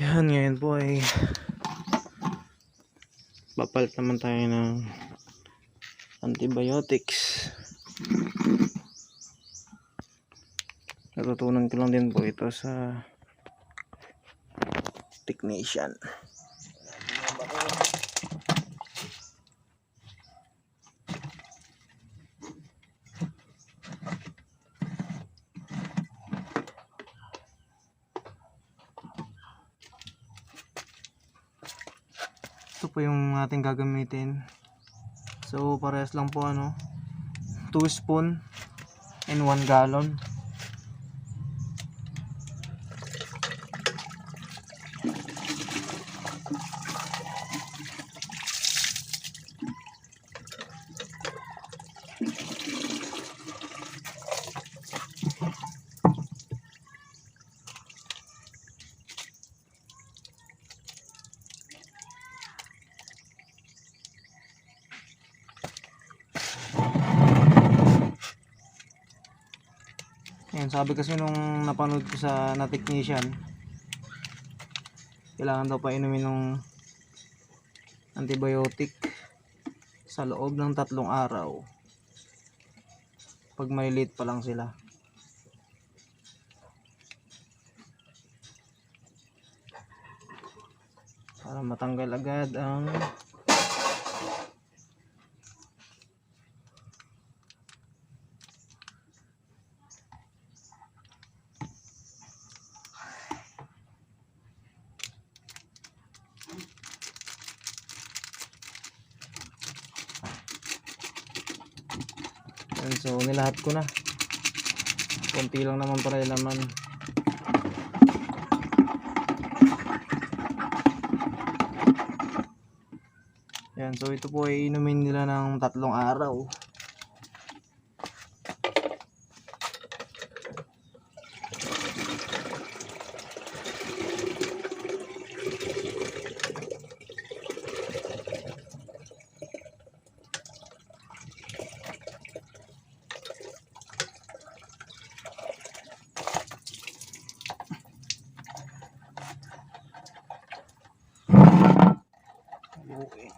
Yan, ngayon po ay papalit naman tayo ng antibiotics. Natutunan ko lang din po ito sa technician. Po yung ating gagamitin. So, parehas lang po ano. 2 spoon and 1 gallon. Yan, sabi kasi nung napanood ko sa na technician, kailangan daw pa inumin ng antibiotic sa loob ng tatlong araw. Pag maliliit pa lang sila. Para matanggal agad ang Yan, so nilahat ko na. Konti lang naman para yung laman. Yan, so ito po ay inumin nila ng tatlong araw. Okay.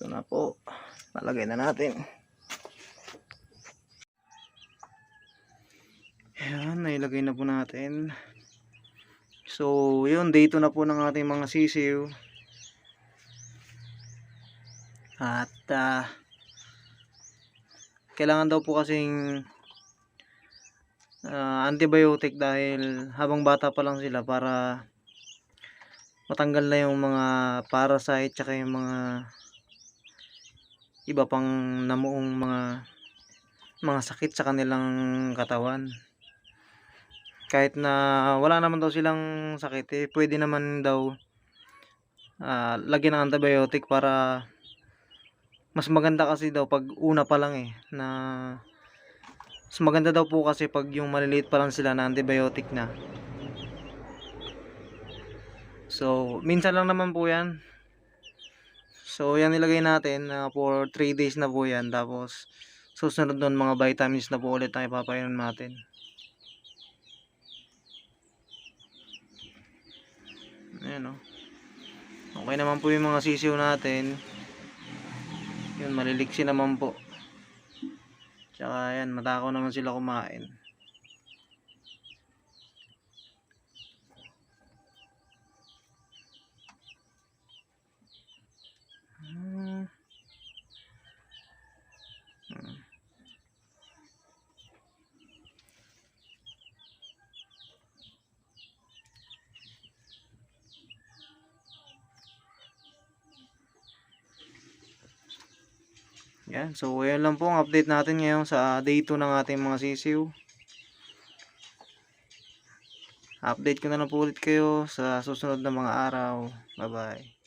Ito na po. Nalagay na natin. Ayan, nailagay na po natin. So, yun, dito na po ng ating mga sisiw. At, ah, kailangan daw po kasing ah, antibiotic dahil habang bata pa lang sila para matanggal na yung mga parasite tsaka yung mga iba pang namuong mga mga sakit sa kanilang katawan. Kahit na wala naman daw silang sakit, eh, pwede naman daw ah, lagyan ng antibiotic para mas maganda kasi daw pag una pa lang eh na mas maganda daw po kasi pag yung maliliit pa lang sila na antibiotic na. So, minsan lang naman po 'yan. So, yan nilagay natin na for 3 days na po yan. Tapos, susunod nun mga vitamins na po ulit ang ipapainom natin. Ayan o. Okay naman po yung mga sisiw natin. Yun, maliliksi naman po. Tsaka yan, matakaw naman sila kumain. Yan. So, ayan lang po ang update natin ngayon sa day 2 ng ating mga sisiw. Update ko na lang po ulit kayo sa susunod na mga araw. Bye-bye.